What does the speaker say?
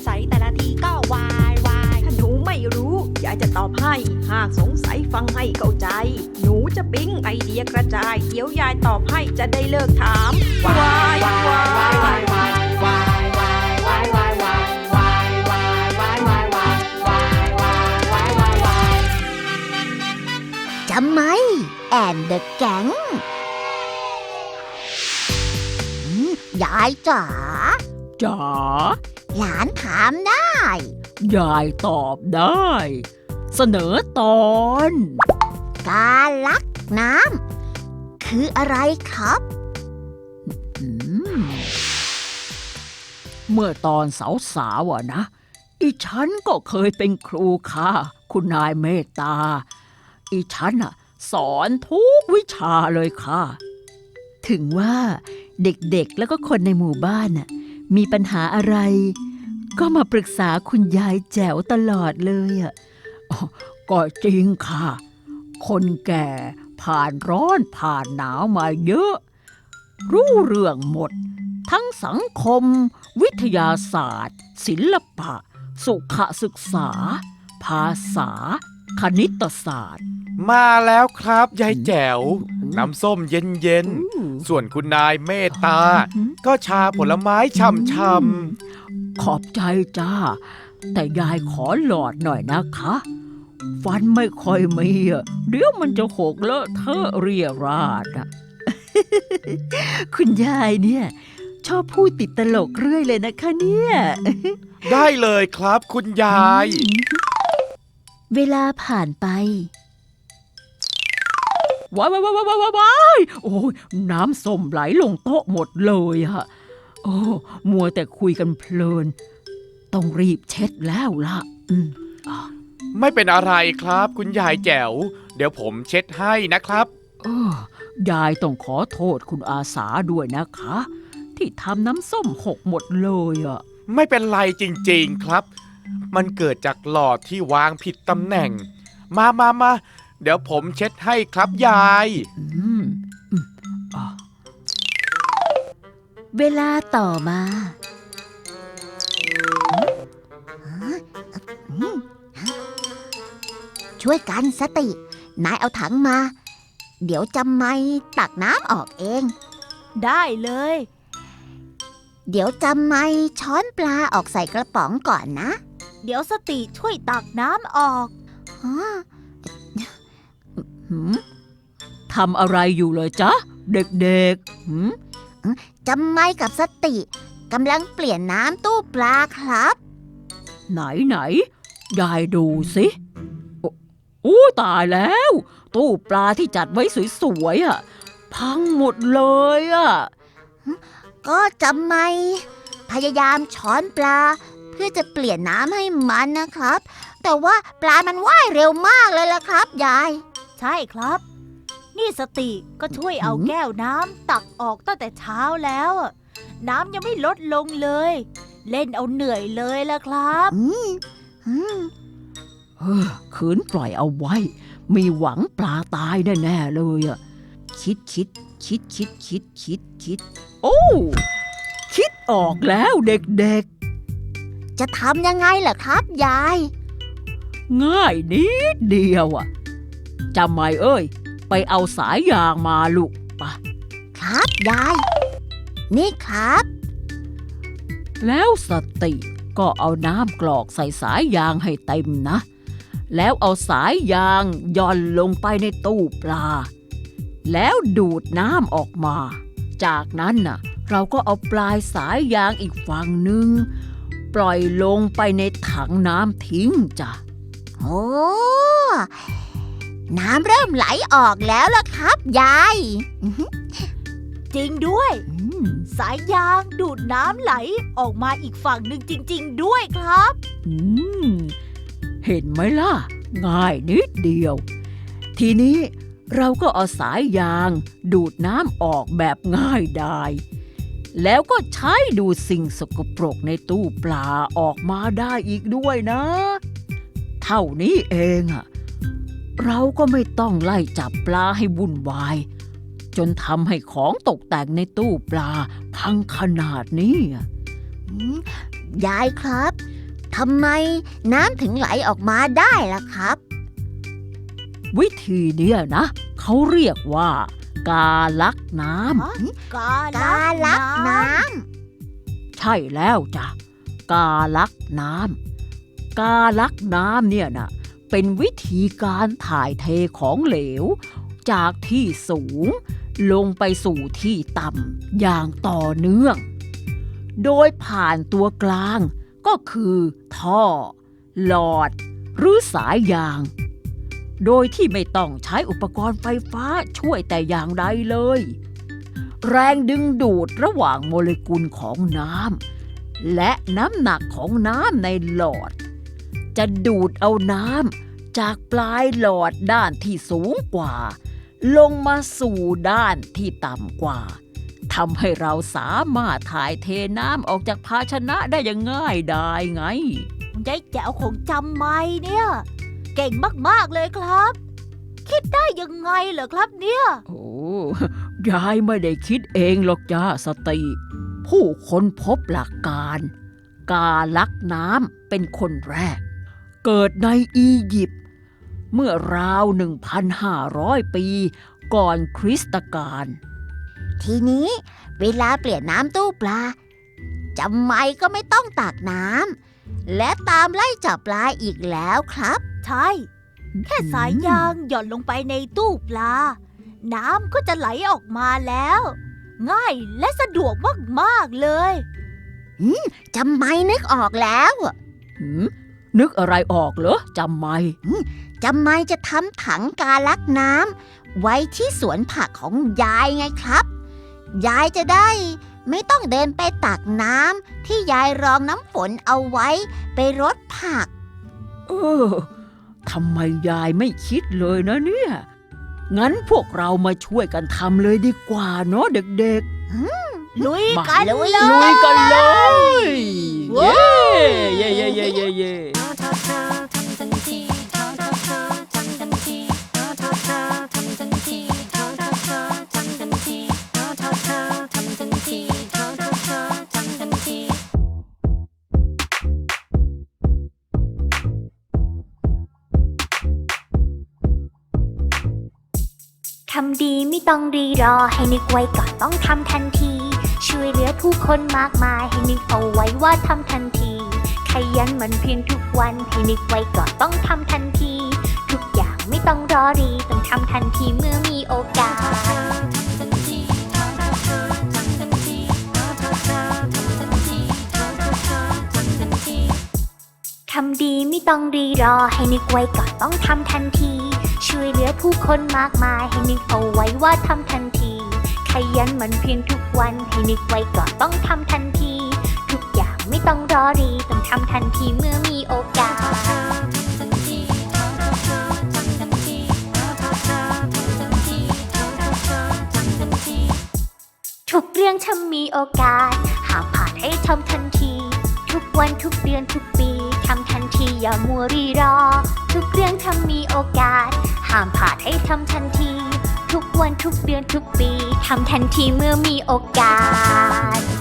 สงสัยแต่ละทีก็วายวายถ้าหนูไม่รู้ยายจะตอบให้ หากสงสัยฟังให้เข้าใจ หนูจะปิ๊งไอเดียกระจาย เดี๋ยวยายตอบให้จะได้เลิกถามวายวายจำไหมแอนเดอะแก๊งยายจ๋าจ๋า หลานถามได้ ยายตอบได้ เสนอตอน การลักน้ำคืออะไรครับอืมเมื่อตอนสาวๆอะนะ อีฉันก็เคยเป็นครูค่ะ คุณนายเมตตา อีฉันอะสอนทุกวิชาเลยค่ะ ถึงว่าเด็กๆแล้วก็คนในหมู่บ้านน่ะ มีปัญหาอะไร ก็มาปรึกษาคุณยายแจ๋วตลอดเลยอะก็จริงค่ะ คนแก่ผ่านร้อนผ่านหนาวมาเยอะ รู้เรื่องหมด ทั้งสังคม วิทยาศาสตร์ ศิลปะ สุขศึกษา ภาษา คณิตศาสตร์ มาแล้วครับ ยายแจ๋วอืมน้ำส้มเย็นๆส่วนคุณนายเมตตาอืมก็ชาผลไม้ช่ำขอบใจจ้า แต่ยายขอหลอดหน่อยนะคะ ฟันไม่ค่อยมีอะเดี๋ยวมันจะหกเลอะเทอะเรียราดอะคุณยายเนี่ย ชอบพูดติดตลกเรื่อยเลยนะคะเนี่ย ๆ ได้เลยครับคุณยาย เวลาผ่านไป ว้ายว้ายว้ายว้ายว้ายว้ายโอ้ยน้ำส้มไหลลงโต๊ะหมดเลยอะโอ้มัวแต่คุยกันเพลิน ต้องรีบเช็ดแล้วล่ะ อืมไม่เป็นอะไรครับ คุณยายแจ๋ว เดี๋ยวผมเช็ดให้นะครับเออยายต้องขอโทษคุณอาสาด้วยนะคะ ที่ทำน้ำส้มหกหมดเลยอะไม่เป็นไรจริงๆครับ มันเกิดจากหลอดที่วางผิดตำแหน่ง มามามา เดี๋ยวผมเช็ดให้ครับยาย อืมอืมอะเวลาต่อมาช่วยกันสติ นายเอาถังมา เดี๋ยวจำไม่ตักน้ำออกเอง ได้เลย เดี๋ยวจำไม่ช้อนปลาออกใส่กระป๋องก่อนนะเดี๋ยวสติช่วยตักน้ำออก ฮะ หืมทำอะไรอยู่เลยจ๊ะ เด็กๆหืมจำไม่กับสติกำลังเปลี่ยนน้ำตู้ปลาครับ ไหนไหนยายดูสิโอ้โอ้ตายแล้ว ตู้ปลาที่จัดไว้สวยๆอะพังหมดเลยอะก็จำไม่ พยายามช้อนปลา เพื่อจะเปลี่ยนน้ำให้มันนะครับ แต่ว่าปลามันว่ายเร็วมากเลยล่ะครับยาย ใช่ครับ นี่สติก็ช่วยเอาแก้วน้ำตักออกตั้งแต่เช้าแล้วอะน้ำยังไม่ลดลงเลย เล่นเอาเหนื่อยเลยละครับอืมอืมเฮ้อขืนปล่อยเอาไว้ มีหวังปลาตายแน่ๆเลยอะคิดคิดคิดคิดคิดคิดคิด โอ้ คิดออกแล้วเด็กจะทำยังไงล่ะครับ ยาย ๆ ง่ายนิดเดียวอะ จำไม่เอ้ย ไปเอาสายยางมาลูกปะครับยาย นี่ครับ แล้วสติก็เอาน้ำกรอกใส่สายยางให้เต็มนะ แล้วเอาสายยางย่อนลงไปในตู้ปลา แล้วดูดน้ำออกมา จากนั้นน่ะ เราก็เอาปลายสายยางอีกฝั่งหนึ่งปล่อยลงไปในถังน้ำทิ้งจ้ะโอ้ น้ำเริ่มไหลออกแล้วล่ะครับ ยายจริงด้วย อืมสายยางดูดน้ำไหลออกมาอีกฝั่งหนึ่งจริง ๆ ด้วยครับ อืม เห็นไหมล่ะ ง่ายนิดเดียว ทีนี้เราก็เอาสายยางดูดน้ำออกแบบง่ายดายแล้วก็ใช้ดูดสิ่งสกปรกในตู้ปลาออกมาได้อีกด้วยนะ เท่านี้เองอะ เราก็ไม่ต้องไล่จับปลาให้วุ่นวาย จนทำให้ของตกแต่งในตู้ปลาพังขนาดนี้อะอืมยายครับทำไมน้ำถึงไหลออกมาได้ล่ะครับ วิธีเนี้ยนะ เขาเรียกว่า กาลักน้ำกากาลักน้ใช่แล้วจ้ะกาลักน้ำกาลักน้ำเนี่ยนะ เป็นวิธีการถ่ายเทของเหลว จากที่สูงลงไปสู่ที่ต่ำอย่างต่อเนื่อง โดยผ่านตัวกลางก็คือท่อ หลอด หรือสายยาง โดยที่ไม่ต้องใช้อุปกรณ์ไฟฟ้าช่วยแต่อย่างใดเลย แรงดึงดูดระหว่างโมเลกุลของน้ำและน้ำหนักของน้ำในหลอด จะดูดเอาน้ำจากปลายหลอดด้านที่สูงกว่า ลงมาสู่ด้านที่ต่ำกว่าทำให้เราสามารถถ่ายเทน้ำออกจากภาชนะได้อย่างง่ายได้ไงยายแจ๋วของจำไม่เนี่ย เก่งมากๆเลยครับ คิดได้ยังไงเหรอครับเนี่ยโอ้ยายไม่ได้คิดเองหรอกจ้าสติ ผู้ค้นพบหลักการ กาลักน้ำเป็นคนแรก เกิดในอียิปต์เมื่อราว 1,500 ปีก่อนคริสตกาลำทีนี้เวลาเปลี่ยนน้ำตู้ปลาจำไม่ก็ไม่ต้องตักน้ำและตามไล่จับปลาอีกแล้วครับ ใช่ แค่สายยางหย่อนลงไปในตู้ปลา น้ำก็จะไหลออกมาแล้ว ง่ายและสะดวกมาก ๆ เลยจำไม่นึกออกแล้ว หืม นึกอะไรออกเหรอจำไม่จำไม่จะทำถังกาลักน้ำไว้ที่สวนผักของยายไงครับ ยายจะได้ไม่ต้องเดินไปตักน้ำที่ยายรองน้ำฝนเอาไว้ไปรดผัก เออทำไมยายไม่คิดเลยนะเนี่ย งั้นพวกเรามาช่วยกันทำเลยดีกว่าเนาะเด็กลุยๆมากันลุยเลลุยยกันเลยเย้เย้ำดีไม่ต้องรีรอ ให้นึกไว้ก่อนต้องทำทันที ช่วยเหลือผู้คนมากมาย ให้นึกเอาไว้ว่าทำทันที ขยันมันเพียรทุกวัน ให้นึกไว้ก่อนต้องทำทันที ทุกอย่างไม่ต้องรอรีต้องทำทันทีเมื่อมีโอกาสทำดีไม่ต้องรีรอ ให้นึกไว้ก่อนต้องทำทันที เหลือผู้คนมากมายให้นึกเอาไว้ว่าทำทันที ขยันมันเพียรทุกวันให้นึกไว้ก่อนต้องทำทันที ทุกอย่างไม่ต้องรอรีต้องทำทันทีเมื่อมีโอกาสทุกเรื่องถ้ามีโอกาส หากผ่านให้ทำทันที ทุกวันทุกเดือนทุกปี อย่ามัวรีรอ ทุกเรื่องทำมีโอกาส ห้ามผ่าดให้ทำทันที ทุกวันทุกเดือนทุกปีทำทันทีเมื่อมีโอกาส